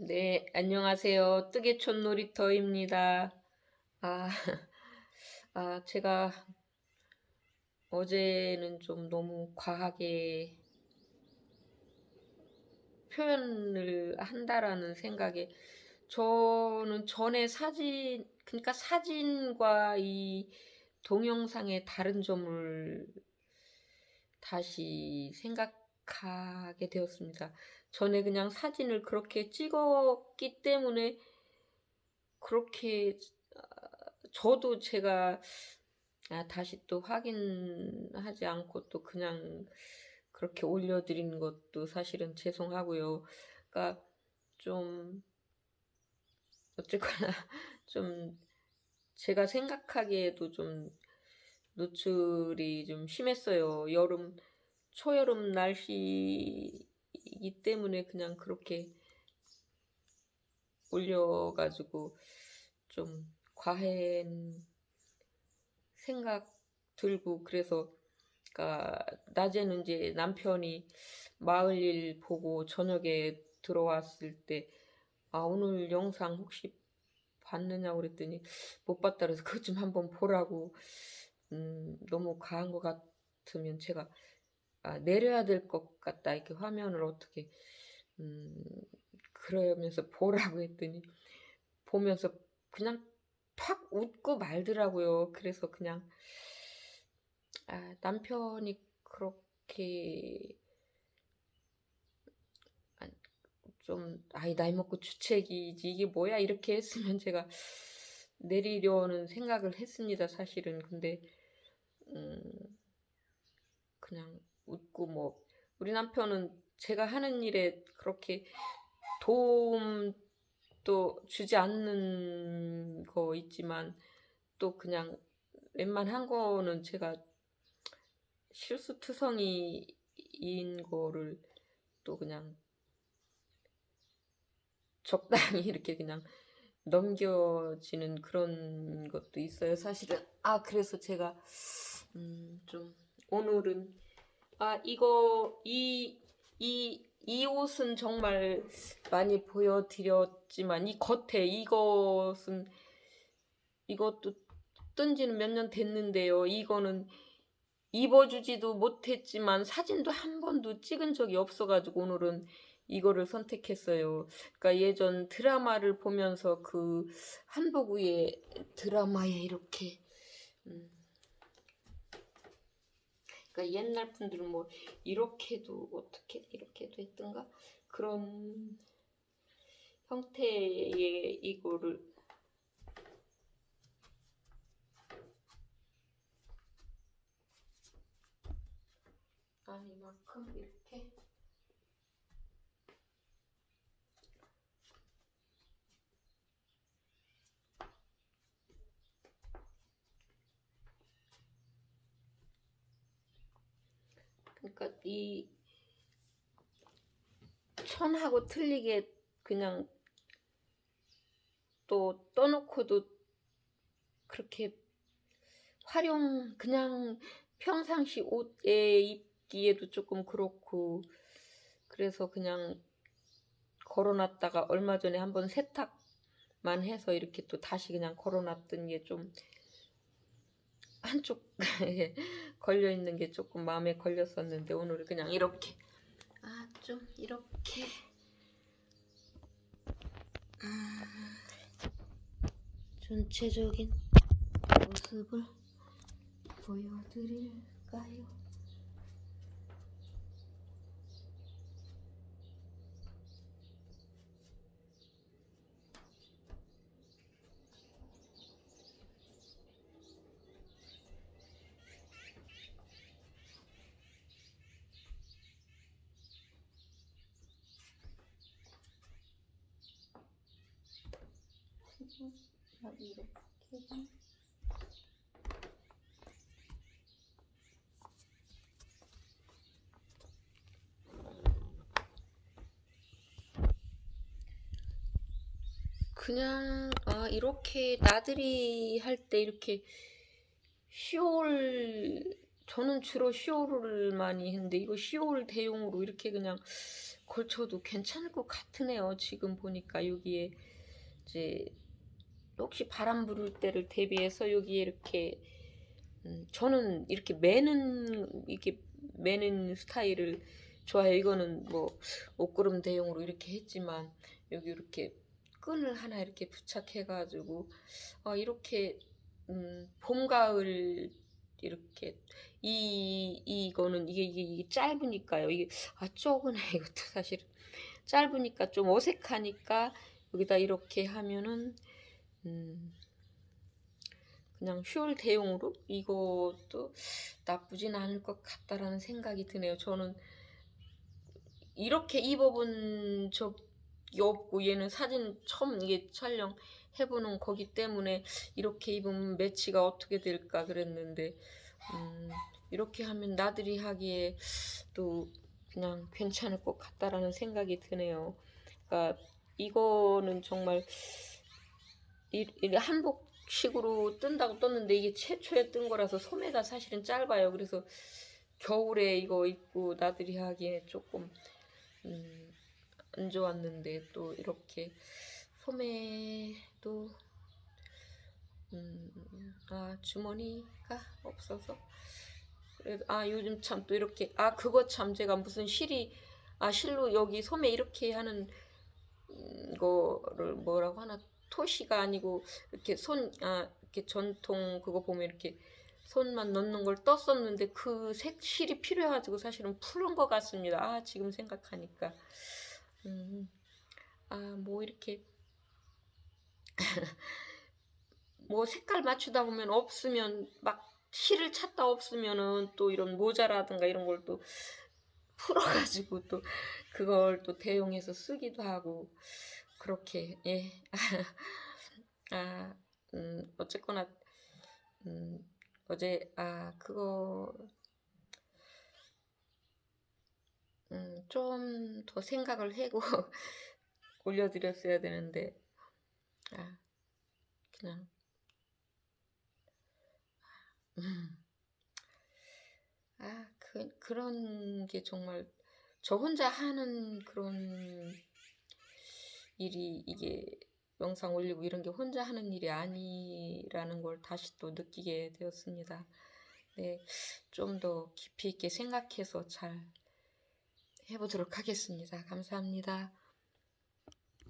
네, 안녕하세요. 뜨개촌 놀이터입니다. 아, 아, 제가 어제는 좀 너무 과하게 표현을 한다라는 생각에 저는 전에 사진, 그러니까 사진과 이 동영상의 다른 점을 다시 생각 하게 되었습니다. 전에 그냥 사진을 그렇게 찍었기 때문에 그렇게 아, 저도 제가 아, 다시 또 확인하지 않고 또 그냥 그렇게 올려드린 것도 사실은 죄송하고요. 그러니까 좀 어쨌거나 좀 제가 생각하기에도 좀 노출이 좀 심했어요. 여름 초여름 날씨이기 때문에 그냥 그렇게 올려가지고 좀 과한 생각 들고 그래서 그러니까 낮에는 이제 남편이 마을 일 보고 저녁에 들어왔을 때 아 오늘 영상 혹시 봤느냐고 그랬더니 못 봤다 그래서 그것 좀 한번 보라고 음 너무 과한 것 같으면 제가 아 내려야 될 것 같다 이렇게 화면을 어떻게 음 그러면서 보라고 했더니 보면서 그냥 팍 웃고 말더라고요. 그래서 그냥 아, 남편이 그렇게 아, 좀 아이 나이 먹고 주책이지 이게 뭐야 이렇게 했으면 제가 내리려는 생각을 했습니다. 사실은 근데 음 그냥 웃고 뭐 우리 남편은 제가 하는 일에 그렇게 도움도 주지 않는 거 있지만 또 그냥 웬만한 거는 제가 실수투성이인 거를 또 그냥 적당히 이렇게 그냥 넘겨지는 그런 것도 있어요. 사실은 아 그래서 제가 음, 좀 오늘은 아 이거 이 이 이 옷은 정말 많이 보여드렸지만 이 겉에 이것은 이것도 뜬 지는 몇 년 됐는데요. 이거는 입어주지도 못했지만 사진도 한 번도 찍은 적이 없어가지고 오늘은 이거를 선택했어요. 그러니까 예전 드라마를 보면서 그 한복 위에 드라마에 이렇게 음. 그러니까 옛날 분들은 뭐 이렇게도 어떻게 이렇게도 했던가? 그런 형태의 이거를 아 이만큼 이렇게 그러니까 이 천하고 틀리게 그냥 또 떠놓고도 그렇게 활용 그냥 평상시 옷에 입기에도 조금 그렇고 그래서 그냥 걸어놨다가 얼마 전에 한번 세탁만 해서 이렇게 또 다시 그냥 걸어놨던 게 좀 한쪽에 걸려 있는 게 조금 마음에 걸렸었는데 오늘 그냥 이렇게 아 좀 이렇게 아, 전체적인 모습을 보여드릴까요? 이렇게 그냥 아 이렇게 나들이 할 때 이렇게 시올 저는 주로 시올을 많이 했는데 이거 시올 대용으로 이렇게 그냥 걸쳐도 괜찮을 것 같으네요. 지금 보니까 여기에 이제 혹시 바람 부를 때를 대비해서 여기에 이렇게 음, 저는 이렇게 매는 이렇게 매는 스타일을 좋아해요. 이거는 뭐 옷구름 대용으로 이렇게 했지만 여기 이렇게 끈을 하나 이렇게 부착해가지고 어, 이렇게 음, 봄 가을 이렇게 이 이거는 이게 이게, 이게 짧으니까요. 이게 아 쪼그네 이것도 사실 짧으니까 좀 어색하니까 여기다 이렇게 하면은 음, 그냥 숄 대용으로 이것도 나쁘진 않을 것 같다라는 생각이 드네요. 저는 이렇게 입어본 적이 없고 얘는 사진 처음 이게 촬영해보는 거기 때문에 이렇게 입으면 매치가 어떻게 될까 그랬는데 음, 이렇게 하면 나들이 하기에 또 그냥 괜찮을 것 같다라는 생각이 드네요. 그러니까 이거는 정말 이, 이 한복식으로 뜬다고 떴는데 이게 최초에 뜬 거라서 소매가 사실은 짧아요. 그래서 겨울에 이거 입고 나들이 하기에 조금 음, 안 좋았는데 또 이렇게 소매도 음, 아 주머니가 없어서 그래도 아 요즘 참 또 이렇게 아 그거 참 제가 무슨 실이 아 실로 여기 소매 이렇게 하는 음, 거를 뭐라고 하나 토시가 아니고 이렇게 손 아 이렇게 전통 그거 보면 이렇게 손만 넣는 걸 떴었는데 그 색실이 필요해가지고 사실은 푸른 것 같습니다. 아 지금 생각하니까 음, 아뭐 이렇게 뭐 색깔 맞추다 보면 없으면 막 실을 찾다 없으면은 또 이런 모자라든가 이런 걸 또 풀어가지고 또 그걸 또 대용해서 쓰기도 하고 그렇게 예. 아, 음, 어쨌거나 음, 어제 아 그거 음, 좀 더 생각을 하고 올려드렸어야 되는데 아 그냥 음. 아, 그, 그런 게 정말 저 혼자 하는 그런 일이 이게 영상 올리고 이런 게 혼자 하는 일이 아니라는 걸 다시 또 느끼게 되었습니다. 네, 좀 더 깊이 있게 생각해서 잘 해보도록 하겠습니다. 감사합니다.